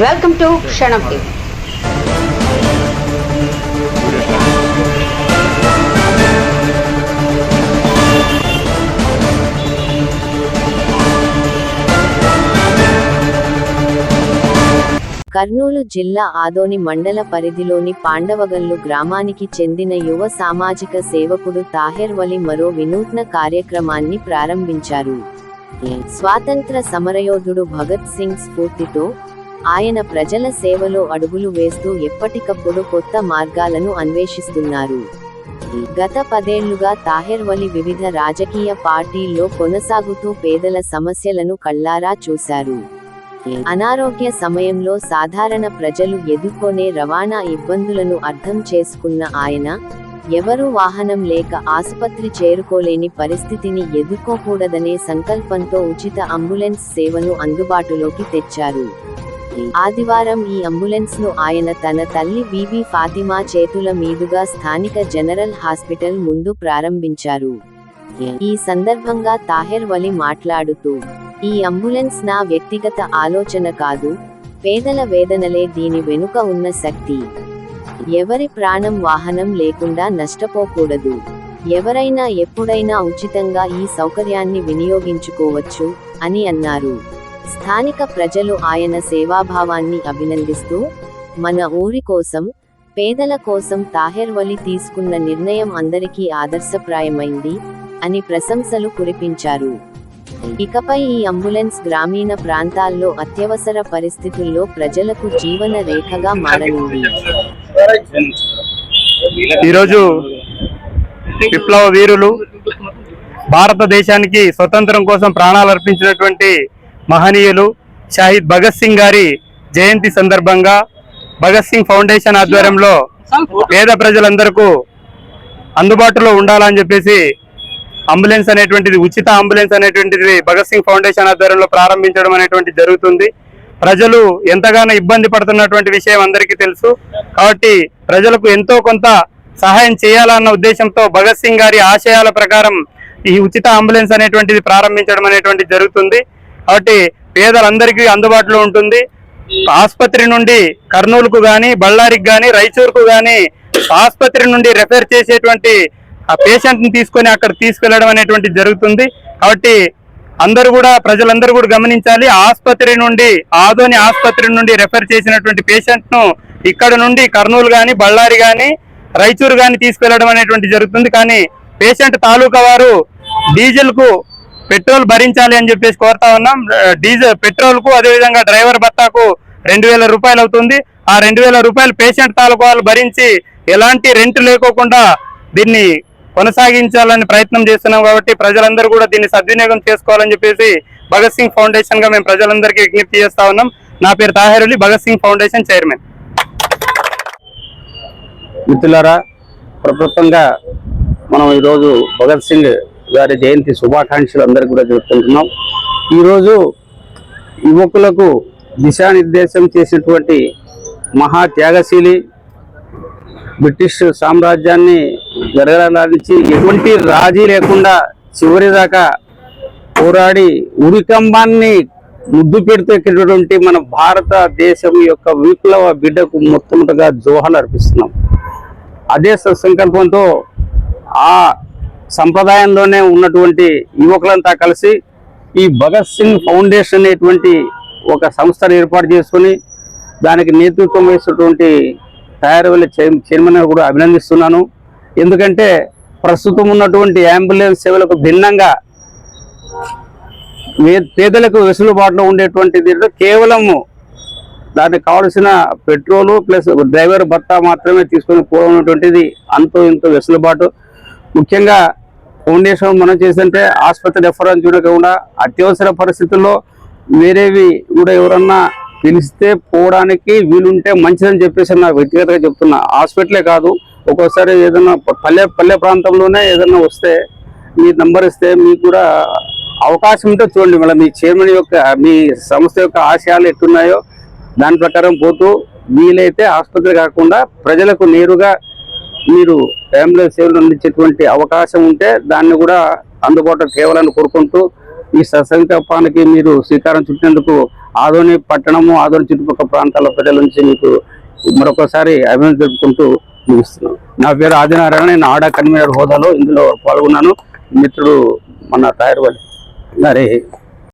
Welcome to Kshanam TV Kurnool జిల్లా ఆదోని మండల పరిధిలోని పాండవగల్లు గ్రామానికి చెందిన యువ సామాజిక సేవకుడు తాహెర్ వలి మరో వినూత్న కార్యక్రమాన్ని ప్రారంభించారు. స్వాతంత్ర సమరయోధుడు భగత్ సింగ్ స్ఫూర్తితో ఆయన ప్రజల సేవలో అడుగులు వేస్తూ ఎప్పటికప్పుడు కొత్త మార్గాలను అన్వేషిస్తున్నారు. గత పదేళ్ళుగా తాహెర్ వలి వివిధ రాజకీయ పార్టీల్లో కొనసాగుతూ పేదల సమస్యలను కళ్ళారా చూశారు. అనారోగ్య సమయంలో సాధారణ ప్రజలు ఎదుర్కొనే రవాణా ఇబ్బందులను అర్థం చేసుకున్న ఆయన ఎవరూ వాహనం లేక ఆసుపత్రి చేరుకోలేని పరిస్థితిని ఎదుర్కోకూడదనే సంకల్పంతో ఉచిత అంబులెన్స్ సేవను అందుబాటులోకి తెచ్చారు. ఆదివారం ఈ అంబులెన్స్ను ఆయన తన తల్లి బీబీ ఫాతిమా చేతుల మీదుగా స్థానిక జనరల్ హాస్పిటల్ ముందు ప్రారంభించారు. ఈ సందర్భంగా తాహెర్ వలి మాట్లాడుతూ ఈ అంబులెన్స్ నా వ్యక్తిగత ఆలోచన కాదు పేదల వేదనలే దీని వెనుక ఉన్న శక్తి. ఎవరి ప్రాణం వాహనం లేకుండా నష్టపోకూడదు. ఎవరైనా ఎప్పుడైనా ఉచితంగా ఈ సౌకర్యాన్ని వినియోగించుకోవచ్చు అని అన్నారు. స్థానిక ప్రజలు ఆయన సేవాభావాన్ని అభినందిస్తూ మన ఊరి కోసం పేదల కోసం తాహెర్ వలి తీసుకున్న నిర్ణయం అందరికీ ఆదర్శప్రాయమైంది అని ప్రశంసలు కురిపించారు. ఇకపై ఈ అంబులెన్స్ గ్రామీణ ప్రాంతాల్లో అత్యవసర పరిస్థితుల్లో ప్రజలకు జీవన రేఖగా మారనుంది. ఈరోజు విప్లవ వీరులు భారతదేశానికి స్వతంత్రం కోసం ప్రాణాలు అర్పించినటువంటి మహనీయులు షాహిద్ భగత్ సింగ్ గారి జయంతి సందర్భంగా భగత్ సింగ్ ఫౌండేషన్ ఆధ్వర్యంలో పేద ప్రజలందరకు అందుబాటులో ఉండాలని చెప్పేసి అంబులెన్స్ అనేటువంటిది ఉచిత అంబులెన్స్ అనేటువంటిది భగత్ సింగ్ ఫౌండేషన్ ఆధ్వర్యంలో ప్రారంభించడం అనేటువంటి జరుగుతుంది. ప్రజలు ఎంతగానో ఇబ్బంది పడుతున్నటువంటి విషయం అందరికీ తెలుసు. కాబట్టి ప్రజలకు ఎంతో కొంత సహాయం చేయాలన్న ఉద్దేశంతో భగత్ సింగ్ గారి ఆశయాల ప్రకారం ఈ ఉచిత అంబులెన్స్ అనేటువంటిది ప్రారంభించడం అనేటువంటిది జరుగుతుంది. కాబట్టి పేదలందరికీ అందుబాటులో ఉంటుంది. ఆసుపత్రి నుండి కర్నూలుకు కానీ బళ్ళారికి కానీ రైచూరుకు కానీ ఆసుపత్రి నుండి రెఫర్ చేసేటువంటి ఆ పేషెంట్ని తీసుకొని అక్కడ తీసుకెళ్ళడం అనేటువంటి జరుగుతుంది. కాబట్టి అందరూ కూడా ప్రజలందరూ కూడా గమనించాలి. ఆసుపత్రి నుండి ఆదోని ఆసుపత్రి నుండి రెఫర్ చేసినటువంటి పేషెంట్ను ఇక్కడ నుండి కర్నూలు కానీ బళ్ళారి కానీ రైచూరు కానీ తీసుకెళ్ళడం అనేటువంటి జరుగుతుంది. కానీ పేషెంట్ తాలూకా వారు డీజిల్కు పెట్రోల్ భరించాలి అని చెప్పేసి కోరుతా ఉన్నాం. డీజిల్ పెట్రోల్కు అదేవిధంగా డ్రైవర్ భత్తాకు రెండు వేల రూపాయలు అవుతుంది. ఆ రెండు వేల రూపాయలు పేషెంట్ తాలూకాలు భరించి ఎలాంటి రెంట్ లేకోకుండా దీన్ని కొనసాగించాలని ప్రయత్నం చేస్తున్నాం కాబట్టి ప్రజలందరూ కూడా దీన్ని సద్వినియోగం చేసుకోవాలని చెప్పేసి భగత్ సింగ్ ఫౌండేషన్గా మేము ప్రజలందరికీ విజ్ఞప్తి చేస్తా ఉన్నాం. నా పేరు తాహేరులి భగత్ సింగ్ ఫౌండేషన్ చైర్మన్. మిత్రులారా ప్రభుత్వంగా మనం ఈరోజు భగత్ సింగ్ గారి జయంతి శుభాకాంక్షలు అందరికీ కూడా జరుపుకుంటున్నాం. ఈరోజు యువకులకు దిశానిర్దేశం చేసినటువంటి మహా త్యాగశీలి బ్రిటిష్ సామ్రాజ్యాన్ని గడగడలాడించి ఎటువంటి రాజీ లేకుండా చివరి దాకా పోరాడి ఉరికంబాన్ని ముద్దు పెడుతూ ఎక్కినటువంటి మన భారతదేశం యొక్క విప్లవ బిడ్డకు మొట్టమొదటిగా జోహాలు అర్పిస్తున్నాం. అదే సత్సంకల్పంతో సంకల్పంతో ఆ సంప్రదాయంలోనే ఉన్నటువంటి యువకులంతా కలిసి ఈ భగత్ సింగ్ ఫౌండేషన్ అనేటువంటి ఒక సంస్థను ఏర్పాటు చేసుకొని దానికి నేతృత్వం వహిస్తున్నటువంటి తయారవల్లి చైర్మన్ కూడా అభినందిస్తున్నాను. ఎందుకంటే ప్రస్తుతం ఉన్నటువంటి అంబులెన్స్ సేవలకు భిన్నంగా పేదలకు వెసులుబాటులో ఉండేటువంటి దీంట్లో కేవలము దానికి కావలసిన పెట్రోలు ప్లస్ డ్రైవర్ భర్త మాత్రమే తీసుకొని పోవటువంటిది అంతో ఇంతో వెసులుబాటు. ముఖ్యంగా ఫౌండేషన్ మనం చేస్తుంటే ఆసుపత్రి రెఫరెన్స్ చూడకుండా అత్యవసర పరిస్థితుల్లో వేరేవి కూడా ఎవరన్నా పిలిస్తే పోవడానికి వీలుంటే మంచిదని చెప్పేసి నా వ్యక్తిగతంగా చెప్తున్నా. హాస్పిటలే కాదు ఒక్కోసారి ఏదైనా పల్లె పల్లె ప్రాంతంలోనే ఏదైనా వస్తే మీ నంబర్ ఇస్తే మీకు కూడా అవకాశం ఉంటే చూడండి మళ్ళీ మీ చైర్మన్ యొక్క మీ సంస్థ యొక్క ఆశయాలు ఎట్టున్నాయో దాని ప్రకారం పోతూ వీలైతే ఆసుపత్రి కాకుండా ప్రజలకు నేరుగా మీరు అంబులెన్స్ సేవలు అందించేటువంటి అవకాశం ఉంటే దాన్ని కూడా అందుబాటులో తేవాలని కోరుకుంటూ ఈ సత్సంకల్పానికి మీరు శ్రీకారం చుట్టినందుకు ఆదోని పట్టణము ఆదోని చుట్టుపక్కల ప్రాంతాల ప్రజల నుంచి మీకు మరొకసారి అభినందన జరుపుకుంటూ ముగిస్తున్నాను. నా పేరు ఆదినారాయణ నేను ఆడా కన్వీనర్ హోదాలో ఇందులో పాల్గొన్నాను. మిత్రుడు మన తయారు గారి